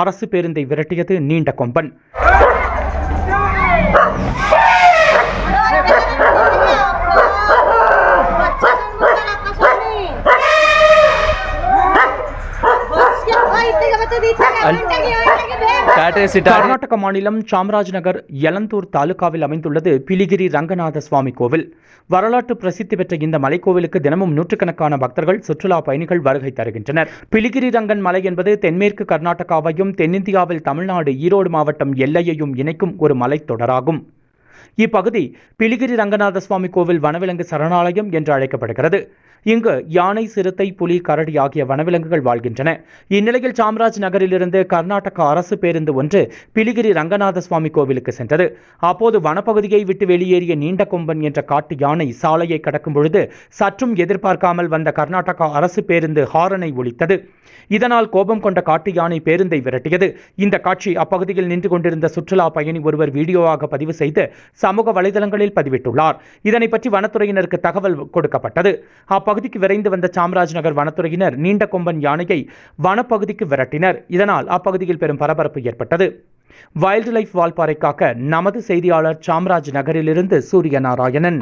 அரசு பேருந்தை விரட்டியது நீண்ட கொம்பன். அல் கர்நாடக மாநிலம் சாம்ராஜ் நகர் யலந்தூர் தாலுகாவில் அமைந்துள்ளது பிலிகிரி ரங்கநாத சுவாமி கோவில். வரலாற்று பிரசித்தி பெற்ற இந்த மலைக்கோவிலுக்கு தினமும் நூற்றுக்கணக்கான பக்தர்கள் சுற்றுலா பயணிகள் வருகை தருகின்றனர். பிலிகிரி ரங்கன் மலை என்பது தென்மேற்கு கர்நாடகாவையும் தென்னிந்தியாவில் தமிழ்நாடு ஈரோடு மாவட்டம் எல்லையையும் இணைக்கும் ஒரு மலைத்தொடராகும் இப்பகுதி பிலிகிரி ரங்கநாத சுவாமி கோவில் வனவிலங்கு சரணாலயம் என்று அழைக்கப்படுகிறது. இங்கு யானை சிறுத்தை புலி கரடி ஆகிய வனவிலங்குகள் வாழ்கின்றன. இந்நிலையில் சாம்ராஜ் நகரிலிருந்து கர்நாடக அரசு பேருந்து ஒன்று பிலிகிரி ரங்கநாத சுவாமி கோவிலுக்கு சென்றது. அப்போது வனப்பகுதியை விட்டு வெளியேறிய நீண்ட கொம்பன் என்ற காட்டு யானை சாலையை கடக்கும் பொழுது சற்றும் எதிர்பார்க்காமல் வந்த கர்நாடகா அரசு பேருந்து ஹாரனை ஒலித்தது இதனால் கோபம் கொண்ட காட்டு யானை பேருந்தை விரட்டியது. இந்த காட்சி அப்பகுதியில் நின்று கொண்டிருந்த சுற்றுலா பயணி ஒருவர் வீடியோவாக பதிவு செய்து சமூக வலைதளங்களில் பதிவிட்டுள்ளார். இதனை பற்றி வனத்துறையினருக்கு தகவல் கொடுக்கப்பட்டது. அப்பகுதி அப்பகுதிக்கு விரைந்து வந்த சாம்ராஜ் நகர் வனத்துறையினர் நீண்ட கொம்பன் யானையை வனப்பகுதிக்கு விரட்டினர். இதனால் அப்பகுதியில் பெரும் பரபரப்பு ஏற்பட்டது. வைல்டு லைஃப் வால்பாறை காக்க நமது செய்தியாளர் சாம்ராஜ் நகரிலிருந்து சூரிய நாராயணன்